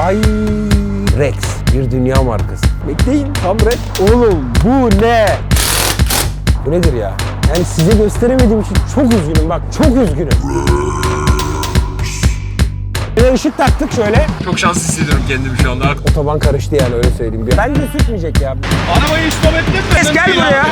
Ay Rex bir dünya markası. Bekleyin tam Rex. Oğlum bu ne? Bu nedir ya? Yani size gösteremediğim için çok üzgünüm bak çok üzgünüm. Bir de ışık taktık şöyle. Çok şanslı hissediyorum kendimi şu anda. Otoban karıştı yani öyle söyleyeyim. Bir. Bence sürtmeyecek ya. Arabayı stop ettin mi? Rex gel buraya.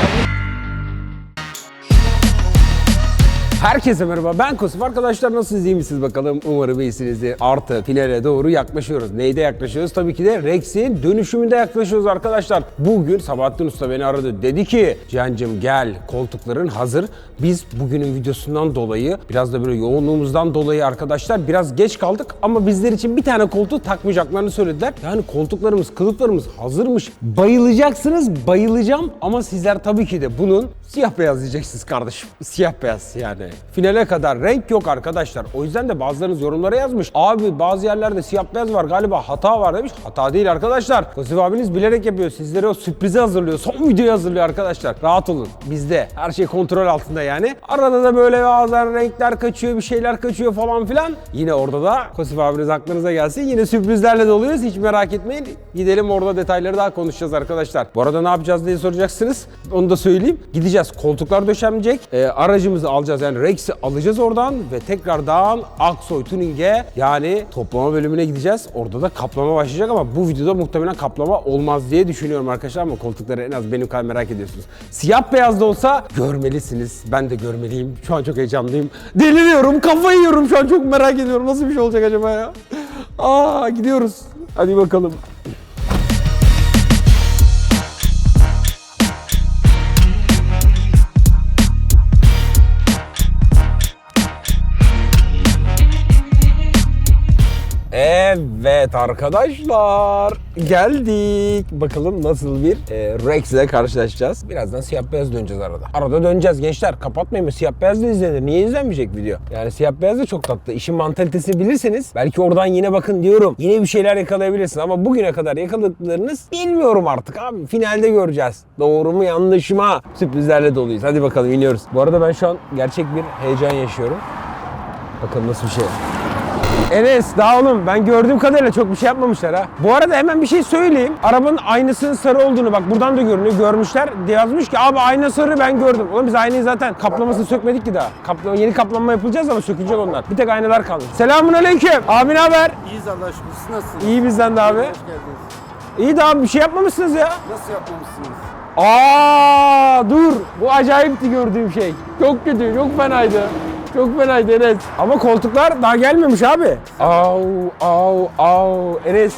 Herkese merhaba ben Kosif. Arkadaşlar nasılsınız iyi misiniz bakalım? Umarım iyisinizdir. Artı finale doğru yaklaşıyoruz. Neyde yaklaşıyoruz? Tabii ki de Rex'in dönüşümünde yaklaşıyoruz arkadaşlar. Bugün Sabahattin Usta beni aradı. Dedi ki Cihan'cım gel koltukların hazır. Biz bugünün videosundan dolayı biraz da böyle yoğunluğumuzdan dolayı arkadaşlar biraz geç kaldık ama bizler için bir tane koltuğu takmayacaklarını söylediler. Yani koltuklarımız, kılıflarımız hazırmış. Bayılacaksınız, bayılacağım ama sizler tabii ki de bunun siyah beyaz diyeceksiniz kardeşim. Siyah beyaz yani. Finale kadar renk yok arkadaşlar. O yüzden de bazılarınız yorumlara yazmış. Abi bazı yerlerde siyah beyaz var galiba hata var demiş. Hata değil arkadaşlar. Kosif abiniz bilerek yapıyor. Sizlere o sürprizi hazırlıyor. Son videoyu hazırlıyor arkadaşlar. Rahat olun. Bizde. Her şey kontrol altında yani. Arada da böyle bazen renkler kaçıyor, bir şeyler kaçıyor falan filan. Yine orada da Kosif abiniz aklınıza gelsin. Yine sürprizlerle doluyuz. Hiç merak etmeyin. Gidelim orada detayları daha konuşacağız arkadaşlar. Bu arada ne yapacağız diye soracaksınız. Onu da söyleyeyim. Gideceğiz. Koltuklar döşenecek. Ee, aracımızı alacağız. Yani Rex'i alacağız oradan ve tekrardan Aksoy Tuning'e yani toplama bölümüne gideceğiz. Orada da kaplama başlayacak ama bu videoda muhtemelen kaplama olmaz diye düşünüyorum arkadaşlar ama koltukları en az benim kadar merak ediyorsunuz. Siyah beyaz da olsa görmelisiniz. Ben de görmeliyim. Şu an çok heyecanlıyım. Deliriyorum, kafayı yiyorum şu an çok merak ediyorum. Nasıl bir şey olacak acaba ya? Aa gidiyoruz. Hadi bakalım. Evet arkadaşlar geldik. Bakalım nasıl bir e, Rex ile karşılaşacağız. Birazdan siyah beyaz döneceğiz arada. Arada döneceğiz gençler. Kapatmayın mı? Siyah beyaz da izlenir. Niye izlenmeyecek video? Yani siyah beyaz da çok tatlı. İşin mantalitesini bilirseniz belki oradan yine bakın diyorum. Yine bir şeyler yakalayabilirsin ama bugüne kadar yakaladıklarınız bilmiyorum artık abi. Finalde göreceğiz. Doğru mu yanlış mı? Sürprizlerle doluyuz. Hadi bakalım iniyoruz. Bu arada ben şu an gerçek bir heyecan yaşıyorum. Bakalım nasıl bir şey. Enes daha oğlum ben gördüğüm kadarıyla çok bir şey yapmamışlar ha. Bu arada hemen bir şey söyleyeyim. Arabanın aynasının sarı olduğunu bak buradan da görünüyor. Görmüşler. Yazmış ki abi ayna sarı ben gördüm. Oğlum biz aynayı zaten kaplamasını sökmedik ki daha. Kaplama, yeni kaplanma yapılacağız ama sökülecek onlar. Bir tek aynalar kaldı. Selamun aleyküm. Abi ne haber? İyiyiz Allah aşkına. Siz nasılsınız? İyi bizden de abi. Hoş geldiniz. İyi de abi bir şey yapmamışsınız ya. Nasıl yapmamışsınız? Aa dur. Bu acayipti gördüğüm şey. Çok kötü, çok fenaydı. Çok fenaydı Enes. Ama koltuklar daha gelmemiş abi. Au, au, au. Enes.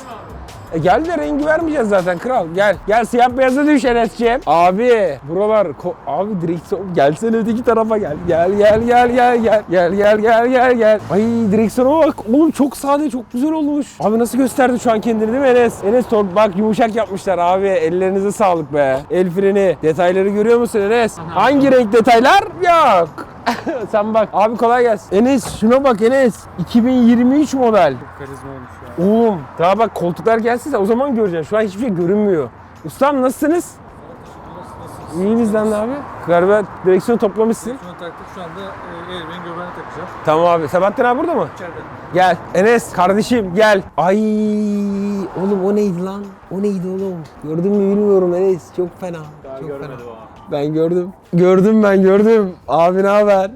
E gel de rengi vermeyeceğiz zaten kral. Gel. Gel siyah beyaza düş Enes'ciğim. Abi buralar abi direksiyon gelsene öteki tarafa gel. Gel gel gel gel gel. Gel gel gel gel gel. Ay direksiyona bak. Oğlum çok sade çok güzel olmuş. Abi nasıl gösterdi şu an kendini değil mi Enes? Enes tor- bak yumuşak yapmışlar abi. Ellerinize sağlık be. El freni. Detayları görüyor musun Enes? Hangi renk detaylar? Yok. Sen bak. Abi kolay gelsin. Enes şuna bak Enes. 2023 model. Karizma olmuş ya. Oğlum daha bak koltuklar gelsin de o zaman göreceksin. Şu an hiçbir şey görünmüyor. Ustam nasılsınız? İyi bizden de abi. Galiba direksiyon toplamışsın. Şunu taktık şu anda e, Elif'in göbeğine takacağım. Tamam abi. Sebahattin abi burada mı? İçeride. Gel. Enes kardeşim gel. Ay oğlum o neydi lan? O neydi oğlum? Gördün mü bilmiyorum Enes. Çok fena. Çok fena. Ben gördüm. Gördüm ben gördüm. Abi ne haber?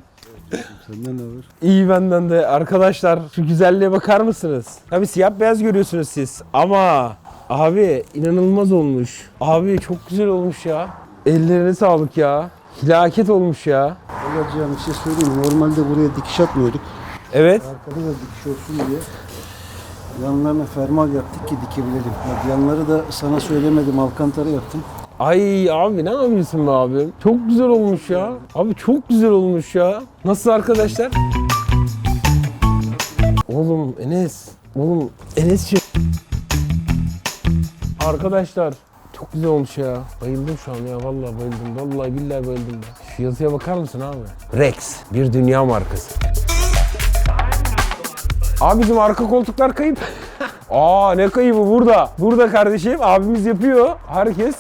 Senden ne olur? İyi benden de. Arkadaşlar şu güzelliğe bakar mısınız? Tabii siyah beyaz görüyorsunuz siz ama abi inanılmaz olmuş. Abi çok güzel olmuş ya. Ellerine sağlık ya. Hilaket olmuş ya. Olacağım bir şey söyleyeyim. Normalde buraya dikiş atmıyorduk. Evet. Arkada da dikiş olsun diye. Yanlarına fermuar yaptık ki dikebilelim. Bak yanları da sana söylemedim. Alkantara yaptım. Ay abi ne yapıyorsun be abi? Çok güzel olmuş ya. Abi çok güzel olmuş ya. Nasıl arkadaşlar? Oğlum Enes. Oğlum Enes'ciğim. Arkadaşlar çok güzel olmuş ya. Bayıldım şu an ya vallahi bayıldım. Vallahi billahi bayıldım. Şu yazıya bakar mısın abi? Rex bir dünya markası. Abi bizim arka koltuklar kayıp. Aa ne kaybı burada. Burada kardeşim abimiz yapıyor. Herkes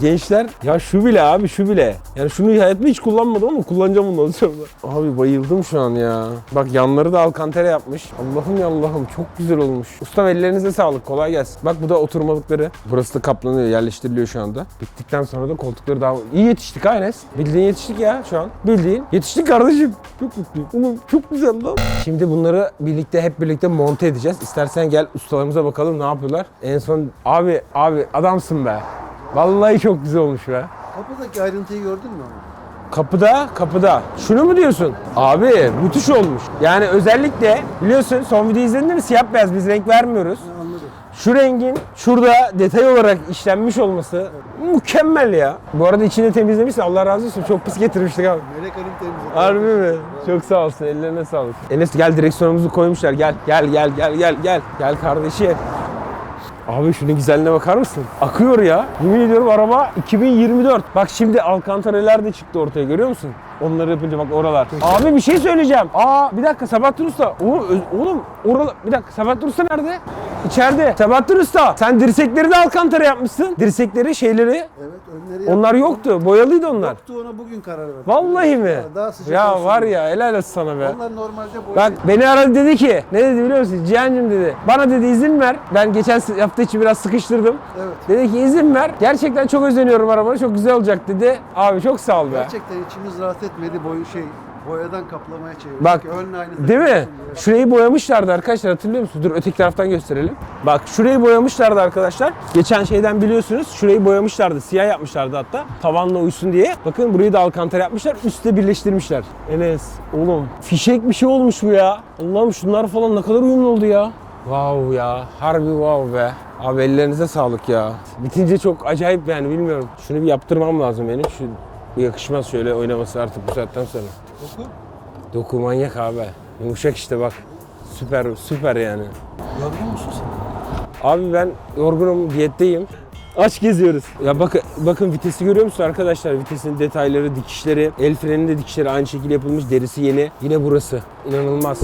gençler ya şu bile abi şu bile. Yani şunu hayatımda hiç kullanmadım ama kullanacağım bundan sonra. Abi bayıldım şu an ya. Bak yanları da alkantara yapmış. Allah'ım ya Allah'ım çok güzel olmuş. Ustam ellerinize sağlık kolay gelsin. Bak bu da oturmalıkları. Burası da kaplanıyor yerleştiriliyor şu anda. Bittikten sonra da koltukları daha... İyi yetiştik ha. Bildiğin yetiştik ya şu an. Bildiğin. Yetiştik kardeşim. Çok mutluyum. Oğlum çok güzel lan. Şimdi bunları birlikte hep birlikte monte edeceğiz. İstersen gel ustalarımıza bakalım ne yapıyorlar. En son abi abi adamsın be. Vallahi çok güzel olmuş be. Kapıdaki ayrıntıyı gördün mü? Kapıda, kapıda. Şunu mu diyorsun? Abi müthiş olmuş. Yani özellikle biliyorsun son videoyu izledin değil mi? Siyah beyaz biz renk vermiyoruz. Ha, Anladım. Şu rengin şurada detay olarak işlenmiş olması mükemmel ya. Bu arada içini temizlemişsin Allah razı olsun. Çok pis getirmiştik abi. Melek Hanım temizledi. Harbi mi? Çok sağ olsun. Ellerine sağlık. Enes gel direksiyonumuzu koymuşlar. Gel gel gel gel gel gel. Gel kardeşim. Abi şunun güzelliğine bakar mısın? Akıyor ya. Yemin ediyorum araba 2024. Bak şimdi alkantareler de çıktı ortaya görüyor musun? Onları yapınca bak oralar. Abi bir şey söyleyeceğim. Aa bir dakika Sabahattin Usta. Oğlum, öz- oğlum oralar bir dakika Sabahattin Usta nerede? İçeride. Sabahattin Usta sen dirsekleri de alkantara yapmışsın. Dirsekleri şeyleri. Evet önleri Onlar yoktu. Boyalıydı onlar. Yoktu ona bugün karar verdim. Vallahi mi? Daha sıcak Ya olsun var diye. ya helal olsun sana be. Onlar normalde boy. Bak beni aradı dedi ki ne dedi biliyor musun? Cihan'cım dedi. Bana dedi izin ver. Ben geçen s- hafta içi biraz sıkıştırdım. Evet. Dedi ki izin ver. Gerçekten çok özeniyorum arabanı. Çok güzel olacak dedi. Abi çok sağ ol be. Gerçekten içimiz rahat etmedi. Boy şey boyadan kaplamaya çevirdik. Bak, Önle aynı Değil mi? Şurayı boyamışlardı arkadaşlar hatırlıyor musunuz? Dur öteki taraftan gösterelim. Bak şurayı boyamışlardı arkadaşlar. Geçen şeyden biliyorsunuz şurayı boyamışlardı. Siyah yapmışlardı hatta. Tavanla uysun diye. Bakın burayı da alkantara yapmışlar. Üstte birleştirmişler. Enes oğlum fişek bir şey olmuş bu ya. Allah'ım şunlar falan ne kadar uyumlu oldu ya. Wow ya. Harbi wow be. Abi ellerinize sağlık ya. Bitince çok acayip yani bilmiyorum. Şunu bir yaptırmam lazım benim. Şu bu yakışmaz şöyle oynaması artık bu saatten sonra. Doku. Doku manyak abi. Yumuşak işte bak. Süper süper yani. Yorgun musun sen? Abi ben yorgunum, diyetteyim. Aç geziyoruz. Ya bakın bakın vitesi görüyor musun arkadaşlar? Vitesin detayları, dikişleri, el freninin de dikişleri aynı şekilde yapılmış. Derisi yeni. Yine burası. İnanılmaz.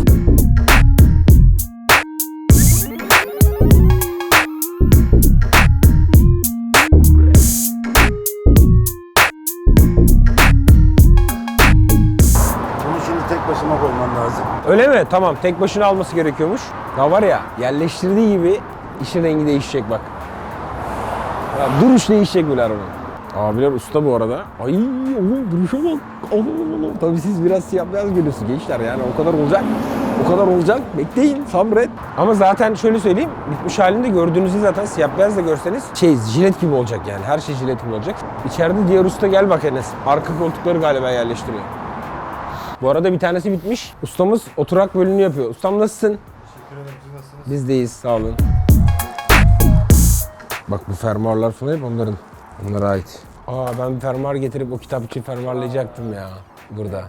Tamam. Tek başına alması gerekiyormuş. Ya var ya yerleştirdiği gibi işin rengi değişecek bak. Ya duruş değişecek böyle arabanın. Abiler usta bu arada. Ay oğlum duruşa bak. Tabii siz biraz siyah beyaz görüyorsunuz gençler yani o kadar olacak. O kadar olacak. Bekleyin sabret. Ama zaten şöyle söyleyeyim. Bitmiş halinde gördüğünüzü zaten siyah beyaz da görseniz şey jilet gibi olacak yani. Her şey jilet gibi olacak. İçeride diğer usta gel bak Enes. Arka koltukları galiba yerleştiriyor. Bu arada bir tanesi bitmiş. Ustamız oturak bölümünü yapıyor. Ustam nasılsın? Biz deyiz sağ olun. Bak bu fermuarlar falan hep onların. Onlara ait. Aa ben bir fermuar getirip o kitap için fermuarlayacaktım ya burada.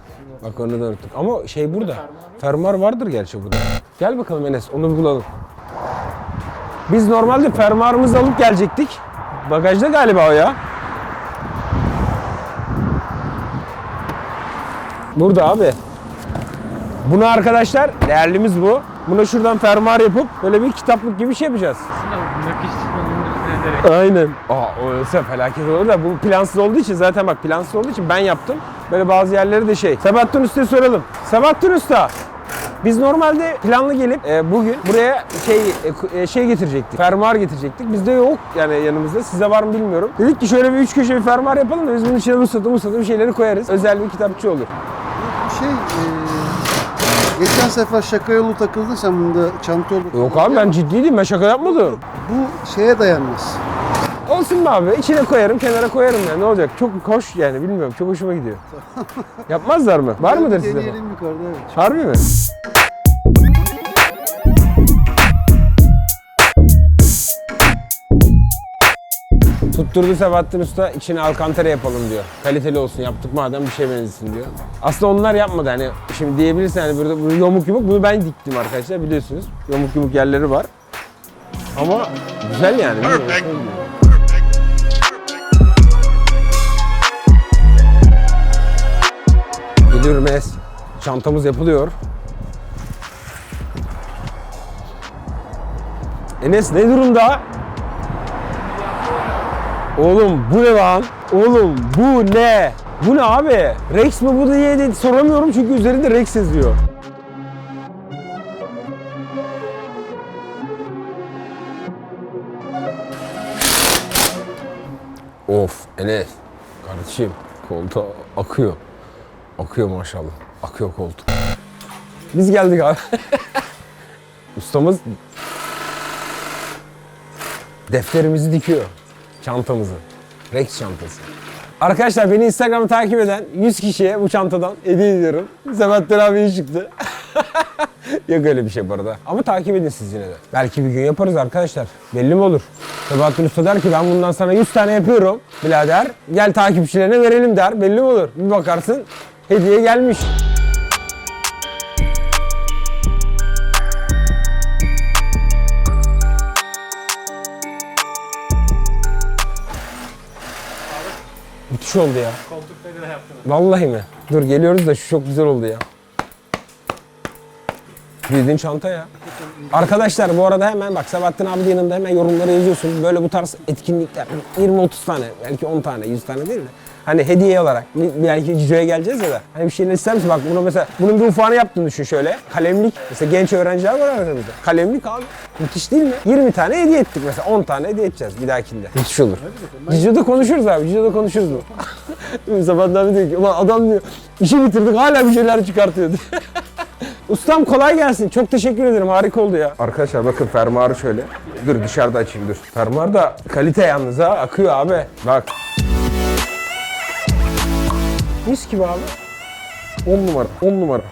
Bak onu da unuttuk. Ama şey burada. Fermuar vardır gerçi burada. Gel bakalım Enes onu bulalım. Biz normalde fermuarımızı alıp gelecektik. Bagajda galiba o ya. Burada abi. Bunu arkadaşlar değerlimiz bu. Buna şuradan fermuar yapıp böyle bir kitaplık gibi şey yapacağız. Aynen. Aa olsa felaket olur da bu plansız olduğu için zaten bak plansız olduğu için ben yaptım. Böyle bazı yerleri de şey. Sabahattin Usta'ya soralım. Sabahattin Usta. Biz normalde planlı gelip e, bugün buraya şey e, şey getirecektik. Fermuar getirecektik. Bizde yok yani yanımızda. Size var mı bilmiyorum. Dedik ki şöyle bir üç köşe bir fermuar yapalım da biz bunun içine musatı musatı bir şeyleri koyarız. Özel bir kitapçı olur. Şey eee, geçen sefer şaka yolu takıldın sen bunda çanta olur. Yok abi ben ciddiydim. Ben şaka yapmadım. Bu şeye dayanmaz. Olsun be abi. İçine koyarım, kenara koyarım yani. Ne olacak? Çok hoş yani bilmiyorum. Çok hoşuma gidiyor. Yapmazlar mı? Var mıdır bu? Deneyelim yukarıda evet. Harbi mi? Tutturdu Sebahattin Usta içine alkantara yapalım diyor. Kaliteli olsun yaptık madem bir şey benzesin diyor. Aslında onlar yapmadı hani şimdi diyebilirsin hani burada, burada yamuk yumuk bunu ben diktim arkadaşlar biliyorsunuz. Yamuk yumuk yerleri var. Ama güzel yani. gidiyor. Geliyorum Es. Çantamız yapılıyor. Enes ne durumda? Oğlum bu ne lan? Oğlum bu ne? Bu ne abi? Rex mi bu diye de soramıyorum çünkü üzerinde Rex yazıyor. Of Enes. Kardeşim koltuğa akıyor. Akıyor maşallah. Akıyor koltuk. Biz geldik abi. Ustamız defterimizi dikiyor. Çantamızı. Rex çantası. Arkadaşlar beni Instagram'da takip eden 100 kişiye bu çantadan hediye ediyorum. Sebahattin abi çıktı. Yok öyle bir şey bu arada. Ama takip edin siz yine de. Belki bir gün yaparız arkadaşlar. Belli mi olur? Sebahattin Usta der ki ben bundan sana 100 tane yapıyorum birader. Gel takipçilerine verelim der. Belli mi olur? Bir bakarsın hediye gelmiş. Müthiş oldu ya. Koltukları da yaptım. Vallahi mi? Dur geliyoruz da şu çok güzel oldu ya. Bildiğin çanta ya. Arkadaşlar bu arada hemen bak Sabahattin abi yanında hemen yorumlara yazıyorsun. Böyle bu tarz etkinlikler 20-30 tane belki 10 tane 100 tane değil de hani hediye olarak belki Cico'ya geleceğiz ya da hani bir şeyler ister misin? Bak bunu mesela bunun bir ufağını yaptığını düşün şöyle. Kalemlik. Mesela genç öğrenciler var aramızda. Kalemlik abi. Müthiş değil mi? 20 tane hediye ettik mesela 10 tane hediye edeceğiz bir dahakinde. Müthiş olur. Cico'da konuşuruz abi. Cico'da konuşuruz bu. Sabah abi diyor ki ulan adam diyor işi bitirdik hala bir şeyler çıkartıyor diyor. Ustam kolay gelsin. Çok teşekkür ederim. Harika oldu ya. Arkadaşlar bakın fermuarı şöyle. Dur dışarıda açayım dur. Fermuar da kalite yalnız ha. Akıyor abi. Bak. Mis gibi abi. 10 numara. 10 numara.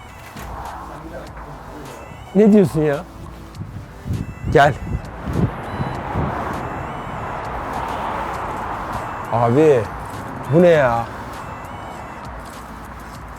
Ne diyorsun ya? Gel. Abi bu ne ya?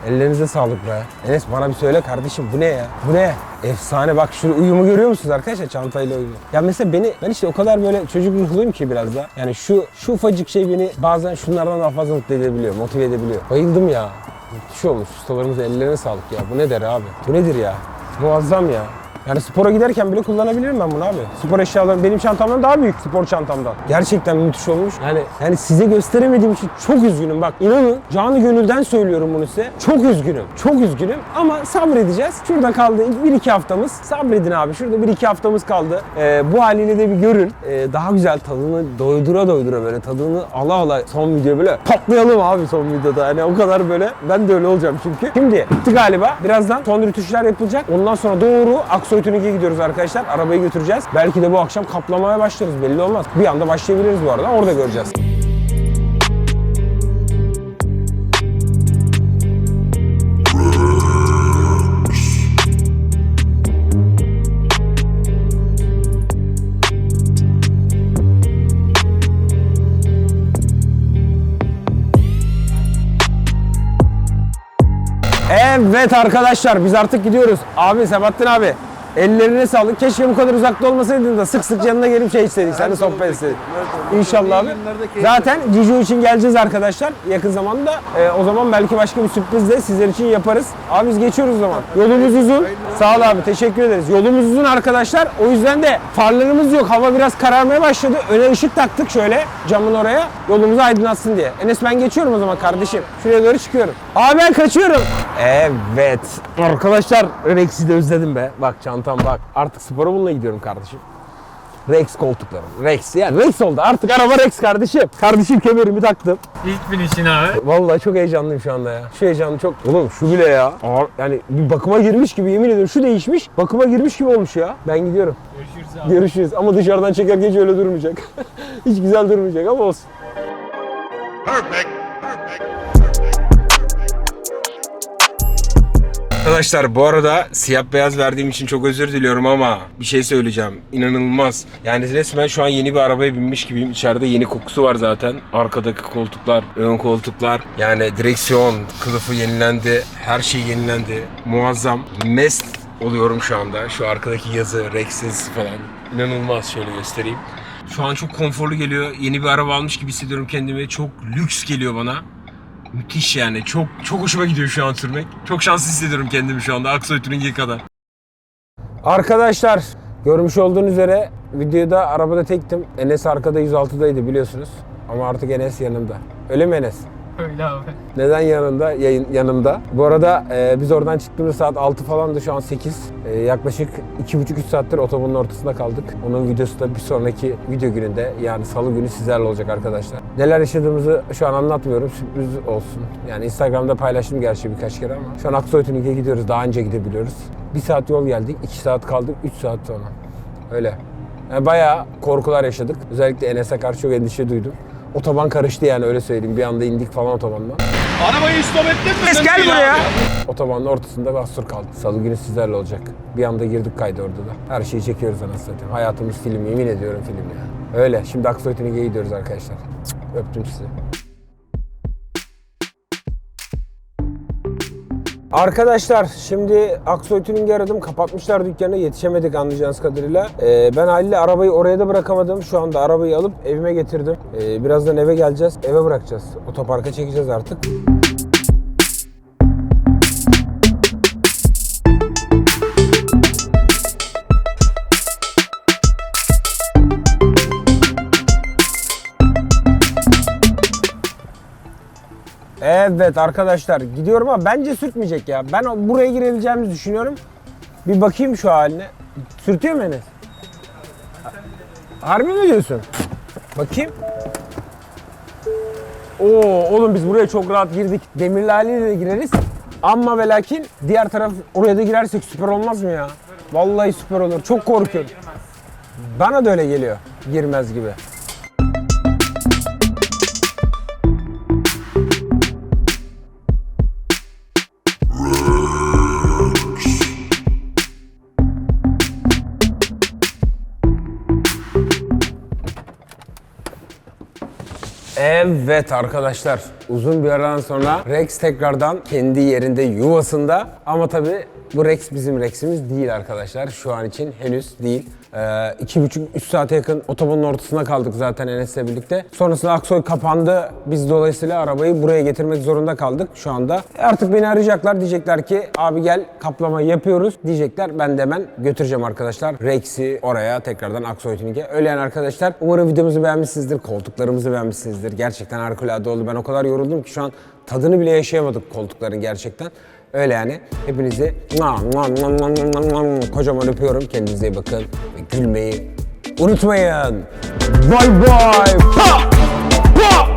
Ellerinize sağlık be. Enes bana bir söyle kardeşim bu ne ya? Bu ne? Efsane bak şu uyumu görüyor musunuz arkadaşlar çantayla uyumu? Ya mesela beni ben işte o kadar böyle çocuk ruhluyum ki biraz da. Yani şu şu ufacık şey beni bazen şunlardan daha fazla mutlu edebiliyor, motive edebiliyor. Bayıldım ya. Müthiş olmuş. Ustalarımıza ellerine sağlık ya. Bu ne der abi? Bu nedir ya? Muazzam ya. Yani spora giderken bile kullanabilirim ben bunu abi. Spor eşyalarım benim çantamdan daha büyük spor çantamdan. Gerçekten müthiş olmuş. Yani yani size gösteremediğim için çok üzgünüm. Bak inanın canı gönülden söylüyorum bunu size. Çok üzgünüm. Çok üzgünüm ama sabredeceğiz. Şurada kaldı 1-2 haftamız. Sabredin abi. Şurada 1-2 haftamız kaldı. Ee, bu haliyle de bir görün. Ee, daha güzel tadını doydura doydura böyle tadını ala ala son video böyle patlayalım abi son videoda. Yani o kadar böyle ben de öyle olacağım çünkü. Şimdi bitti galiba. Birazdan son rütuşlar yapılacak. Ondan sonra doğru Aksoy Tuning'e gidiyoruz arkadaşlar. Arabayı götüreceğiz. Belki de bu akşam kaplamaya başlarız. Belli olmaz. Bir anda başlayabiliriz bu arada. Orada göreceğiz. Evet arkadaşlar biz artık gidiyoruz. Abi Sebahattin abi ellerine sağlık. Keşke bu kadar uzakta olmasaydın da sık sık yanına gelip şey istedik. Seninle sohbet istedik. İnşallah abi. Zaten Cicu için geleceğiz arkadaşlar yakın zamanda. Ee, o zaman belki başka bir sürpriz de sizler için yaparız. Abi biz geçiyoruz o zaman. Yolumuz uzun. Sağ ol abi teşekkür ederiz. Yolumuz uzun arkadaşlar. O yüzden de farlarımız yok. Hava biraz kararmaya başladı. Öne ışık taktık şöyle camın oraya. Yolumuzu aydınlatsın diye. Enes ben geçiyorum o zaman kardeşim. Şuraya doğru çıkıyorum. Abi ben kaçıyorum. Evet. Arkadaşlar Rex'i de özledim be. Bak çantam bak. Artık spora bununla gidiyorum kardeşim. Rex koltuklarım. Rex ya Rex oldu. Artık araba Rex kardeşim. Kardeşim kemerimi taktım. İlk binişin abi. Vallahi çok heyecanlıyım şu anda ya. Şu heyecanlı çok. Oğlum şu bile ya. Aa, yani bir bakıma girmiş gibi yemin ediyorum. Şu değişmiş. Bakıma girmiş gibi olmuş ya. Ben gidiyorum. Görüşürüz abi. Görüşürüz. Ama dışarıdan çekerken hiç öyle durmayacak. hiç güzel durmayacak ama olsun. Arkadaşlar bu arada siyah beyaz verdiğim için çok özür diliyorum ama bir şey söyleyeceğim. İnanılmaz. Yani resmen şu an yeni bir arabaya binmiş gibiyim. İçeride yeni kokusu var zaten. Arkadaki koltuklar, ön koltuklar. Yani direksiyon kılıfı yenilendi. Her şey yenilendi. Muazzam. Mest oluyorum şu anda. Şu arkadaki yazı, Rex'in falan. İnanılmaz şöyle göstereyim. Şu an çok konforlu geliyor. Yeni bir araba almış gibi hissediyorum kendimi. Çok lüks geliyor bana. Müthiş yani. Çok çok hoşuma gidiyor şu an sürmek. Çok şanslı hissediyorum kendimi şu anda Aksoy Touring'e kadar. Arkadaşlar görmüş olduğunuz üzere videoda arabada tektim. Enes arkada 106'daydı biliyorsunuz. Ama artık Enes yanımda. Öyle mi Enes? Öyle abi. Neden yanında? Yayın, yanımda. Bu arada e, biz oradan çıktığımız saat 6 falandı şu an 8. E, yaklaşık 2,5-3 saattir otobanın ortasında kaldık. Onun videosu da bir sonraki video gününde yani salı günü sizlerle olacak arkadaşlar. Neler yaşadığımızı şu an anlatmıyorum. Sürpriz olsun. Yani Instagram'da paylaştım gerçi birkaç kere ama. Şu an Aksoy Tuning'e gidiyoruz. Daha önce gidebiliyoruz. 1 saat yol geldik. 2 saat kaldık. 3 saat sonra. Öyle. Yani bayağı korkular yaşadık. Özellikle Enes'e karşı çok endişe duydum. Otoban karıştı yani öyle söyleyeyim. Bir anda indik falan otobandan. Arabayı stop ettin mi? Sen gel buraya. Otobanın ortasında mahsur kaldı. Salı günü sizlerle olacak. Bir anda girdik kayda orada da. Her şeyi çekiyoruz anasını satayım. Hayatımız film, yemin ediyorum film ya. Öyle. Şimdi Aksoy Tuning'e gidiyoruz arkadaşlar. Cık, Öptüm sizi. Arkadaşlar şimdi Aksoy Tuning'i aradım. Kapatmışlar dükkanı. Yetişemedik anlayacağınız kadarıyla. Ee, ben Halil'le arabayı oraya da bırakamadım. Şu anda arabayı alıp evime getirdim. Ee, birazdan eve geleceğiz. Eve bırakacağız. Otoparka çekeceğiz artık. Evet arkadaşlar gidiyorum ama bence sürtmeyecek ya. Ben buraya girebileceğimizi düşünüyorum. Bir bakayım şu haline. Sürtüyor mu Enes? Harbi mi diyorsun? Bakayım. Oo oğlum biz buraya çok rahat girdik. Demirli haliyle de gireriz. Ama ve lakin diğer taraf oraya da girersek süper olmaz mı ya? Vallahi süper olur. Çok korkuyorum. Bana da öyle geliyor. Girmez gibi. Evet arkadaşlar uzun bir aradan sonra Rex tekrardan kendi yerinde yuvasında ama tabi bu Rex bizim Rex'imiz değil arkadaşlar şu an için henüz değil. Ee, iki buçuk, üç saate yakın otobanın ortasında kaldık zaten Enes'le birlikte. Sonrasında Aksoy kapandı. Biz dolayısıyla arabayı buraya getirmek zorunda kaldık şu anda. E, Artık beni arayacaklar diyecekler ki abi gel kaplama yapıyoruz diyecekler. Ben de hemen götüreceğim arkadaşlar. Rex'i oraya tekrardan Aksoy Tuning'e. Öyle yani arkadaşlar. Umarım videomuzu beğenmişsinizdir. Koltuklarımızı beğenmişsinizdir. Gerçekten harikulade oldu. Ben o kadar yoruldum ki şu an tadını bile yaşayamadık koltukların gerçekten. Öyle yani. Hepinizi kocaman öpüyorum. Kendinize iyi bakın. Ve gülmeyi unutmayın. Bye bye. Pa! Pa!